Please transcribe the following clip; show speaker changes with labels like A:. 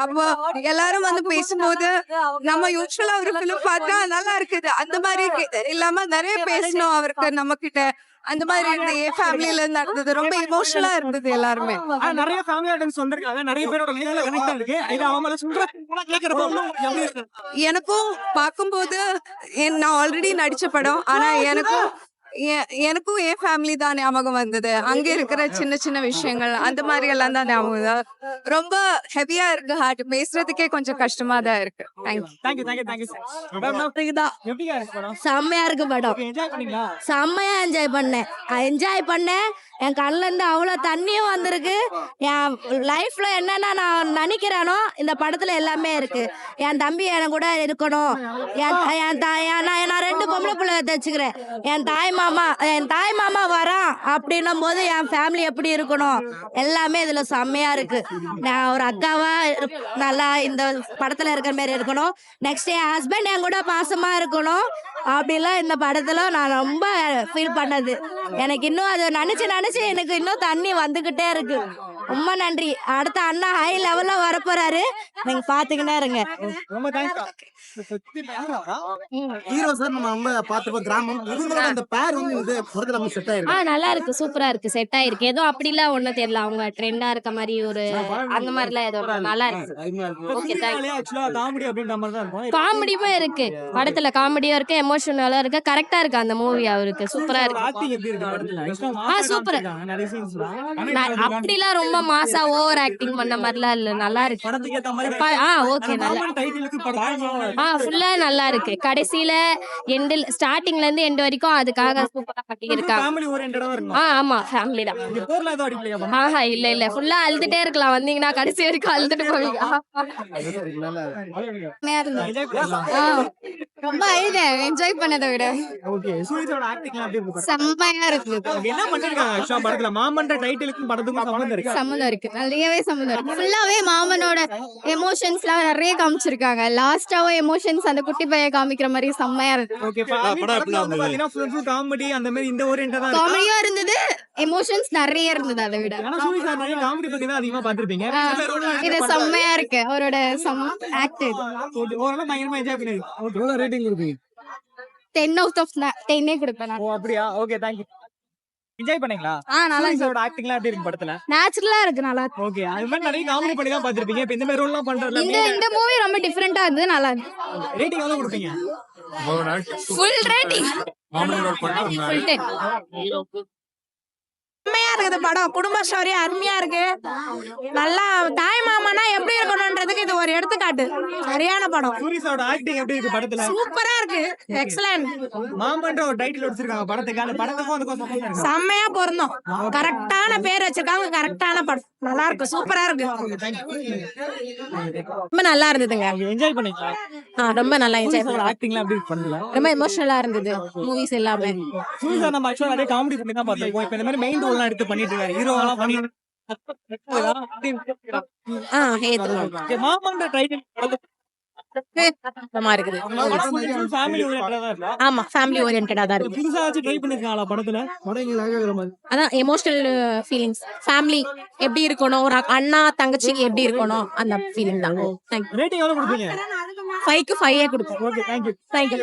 A: அப்போ எல்லாரும் வந்து பேசும்போது நம்ம யூஸ்வலா ஒரு பிலிம் பார்த்தா நல்லா இருக்குது அந்த மாதிரி இல்லாம நிறைய பேசணும் அவருக்கு நம்ம கிட்ட அந்த மாதிரி இருந்தது. என் ஃபேமிலில இருந்து நடந்தது. ரொம்ப இமோஷனலா இருந்தது எல்லாருமே.
B: நிறைய ஃபேமிலி ஆடியன்ஸ் வந்திருக்காங்க. நிறைய பேரோட லைஃப்ல கனெக்ட் இருக்கு. இது அவங்க சொல்ற கேக்குறப்ப
A: எனக்கும் பார்க்கும்போது என் நான் ஆல்ரெடி நடிச்ச படம். ஆனா எனக்கும் எனக்கும் என் ஃபேமிலி தான் ஞாபகம் வந்தது. அங்க இருக்கிற சின்ன சின்ன விஷயங்கள் அந்த மாதிரி எல்லாம் தான் ஞாபகம் வந்தது. ரொம்ப ஹெவியா இருக்கு ஹார்ட் பேசுறதுக்கே கொஞ்சம் கஷ்டமா தான் இருக்கு.
C: செம்மையா இருக்கு படம். செம்மையா என்ஜாய் பண்ணேன். என்ஜாய் பண்ணேன். என் கண்ணுல இருந்து அவ்வளவு தண்ணியும் வந்திருக்கு. என் லைஃப்ல என்னென்ன நான் நினைக்கிறேனோ இந்த படத்துல எல்லாமே இருக்கு. என் தம்பி என் கூட இருக்கணும். என் தாய் நான் நான் ரெண்டு பொம்பளை பிள்ளை தச்சுக்கிறேன். என் தாய் மாமா என் தாய் மாமா வரான் அப்படின்னும் போது என் ஃபேமிலி எப்படி இருக்கணும்? எல்லாமே இதுல செம்மையா இருக்கு. நான் ஒரு அக்காவா நல்லா இந்த படத்துல இருக்கிற மாதிரி இருக்கணும். நெக்ஸ்ட் என் ஹஸ்பண்ட் என் கூட பாசமா இருக்கணும். அப்படிலாம் இந்த படத்துல நான் ரொம்ப ஃபீல் பண்ணது. எனக்கு இன்னும் அதை நினைச்சு நினைச்சு எனக்கு இன்னும் தண்ணி வந்துகிட்டே இருக்கு. ரொம்ப நன்றி. அடுத்த அண்ணா ஹை லெவல்ல வரப்போறாரு. நீங்க பாத்துக்கிட்டே இருங்க.
B: ரொம்ப தேங்க்ஸ்
D: ஹீரோ சார் நம்ம ரொம்ப பார்த்துப்போம் கிராமம். இவங்களோட அந்த பேர் வந்து இந்த படத்துல நம்ம செட்
E: ஆ நல்லா இருக்கு. சூப்பரா இருக்கு. செட் ஆயிருக்கு. எதுவும் அப்படிலாம் ஒண்ணும் தெரியல. அவங்க ட்ரெண்டா இருக்க மாதிரி ஒரு அந்த மாதிரிலாம் இல்ல. நல்லா இருக்கு.
B: ஆக்சுவலா காமெடி அப்படின்ற மாதிரி தான்
E: காமெடியும் இருக்கு. படத்துல காமெடியும் இருக்கு. எமோஷனலா இருக்கு? கரெக்டா இருக்கு அந்த மூவி அவருக்கு? சூப்பரா இருக்கு.
B: ஆக்டிங் எப்படி இருக்கு படத்துல? Actually,
E: ஆ, நான் அப்படிலாம் ரொம்ப மாசா ஓவர் ஆக்டிங் பண்ண மாதிரிலாம் இல்ல. நல்லா இருக்கு.
B: படத்துக்கு ஏத்த மாதிரி
E: ப- ஆ ஓகே நல்லா ஆ ஃபுல்லா நல்லா இருக்கு. கடைசியில எண்டில் ஸ்டார்டிங்ல இருந்து எண்ட் வரைக்கும் அதுக்காக சூப்பரா கட்டியிருக்காங்க ஆ ஆமா ஃபேமிலி தான். ஆஹா இல்ல இல்ல. ஃபுல்லா அழுதுட்டே இருக்கலாம். வந்தீங்கன்னா கடைசி வரைக்கும் அழுதுட்டு போவீங்க.
A: ரொம்ப அழுதேன் என்ஜாய் பண்ணதை விட.
B: Okay, சூரியத்தோட இருக்கு படம்?
A: செம்மையா இருக்கு.
B: என்ன பண்ணிருக்காங்க actually படத்துல? மாமன்ற டைட்டிலுக்கும் படத்துக்கும் சம்மந்தம் இருக்கு?
A: சம்மந்தம் இருக்கு. நிறையவே சம்மந்தம் இருக்கு. ஃபுல்லாவே மாமனோட எமோஷன்ஸ்லாம் நிறைய காமிச்சிருக்காங்க. லாஸ்டாவும் எமோஷன்ஸ் அந்த குட்டி பையன் காமிக்கிற மாதிரி செம்மையா இருக்கு.
B: ஓகே பாத்தீங்கன்னா full full comedy அந்த மாதிரி இந்த ஓரியன்டா தான்
A: காமெடியா இருந்தது எமோஷன்ஸ் நிறைய இருந்தது அதை விட.
B: ஏன்னா சூரிய சார் நிறைய காமெடி பத்தி தான் அதிகமா பாத்திருப்பீங்க
A: இது செம்மையா இருக்கு. அவரோட சம் ஆக்டர்
B: ஓரளவு பயங்கரமா என்ஜாய்
D: எவ்வளவு ரேட்டிங் கொடுப்பீங்க
A: டென் அவுட் ஆஃப் டென்னே கொடுப்பேன் நான்.
B: ஓ அப்படியா? ஓகே தேங்க்யூ என்ஜாய் பண்ணீங்களா?
A: ஆ நல்லா
B: சூரியஸோட ஆக்டிங்லாம் எப்படி இருக்கு படத்துல?
A: நேச்சுரலா இருக்கு நல்லா இருக்கு.
B: ஓகே அது மாதிரி நிறைய காமெடி பண்ணி தான் பாத்திருப்பீங்க இப்ப இந்த மாதிரி ரோல்லாம் பண்றதுல
A: இந்த இந்த மூவி ரொம்ப டிஃப்ரெண்டா இருந்தது நல்லா இருக்கு
B: ரேட்டிங் எவ்வளவு கொடுப்பீங்க?
A: ஃபுல் ரேட்டிங் ஃபுல் டென்
C: செம்மையா இருக்குது படம். குடும்ப ஸ்டோரி அருமையா இருக்கு. நல்லா தாய் மாமனா எப்படி இருக்கணும்ன்றதுக்கு இது ஒரு எடுத்துக்காட்டு. சரியான படம்.
B: சூரியஸோட ஆக்டிங் எப்படி இருக்கு படத்துல?
C: சூப்பரா இருக்கு. எக்ஸலன்ட்
B: மாமன்ற ஒரு டைட்டில் வச்சிருக்காங்க படத்துக்கு. அந்த படத்துக்கும்?
C: செம்மையா பொருந்தோம். கரெக்டான பேர் வச்சிருக்காங்க. கரெக்டான படம். நல்லா இருக்கு. சூப்பரா இருக்கு. ரொம்ப நல்லா இருந்ததுங்க.
B: என்ஜாய் பண்ணீங்களா
C: ரொம்ப நல்லா
B: சூரியஸோட ஆக்டிங்லாம் எப்படி இருக்கு படத்துல
C: ரொம்ப எமோஷனலா இருந்தது. மூவிஸ் எல்லாமே
B: சூரியஸா நம்ம ஆக்சுவலா நிறைய காமெடி பண்ணி தான் பார்த்திருக்கோம் இப்போ இந்த மாதிரி மெயின் ரோல்லாம் எடுத்து பண்ணிட்டு இருக்காரு. ஹீரோவெல்லாம் பண்ணி
C: ஆ ஏத்துக்கலாம்
B: மாமன்ற டைட்டில்
C: சுத்தமா இருக்குது.
B: ஃபேமிலி ஓரியன்டா தான் இருக்கா
C: ஆமா ஃபேமிலி ஓரியன்டா தான் இருக்கு.
B: புதுசா வச்சு ட்ரை பண்ணிருக்காங்களா படத்துல?
C: அதான் எமோஷனல் ஃபீலிங்ஸ் ஃபேமிலி எப்படி இருக்கணும்? ஒரு அண்ணா தங்கச்சிக்கு எப்படி இருக்கணும்? அந்த ஃபீலிங் தான்.
B: ரேட்டிங் எவ்வளவு கொடுப்பீங்க?
C: ஃபைவ்க்கு ஃபைவே கொடுப்போம்.
B: Okay
C: thank you thank you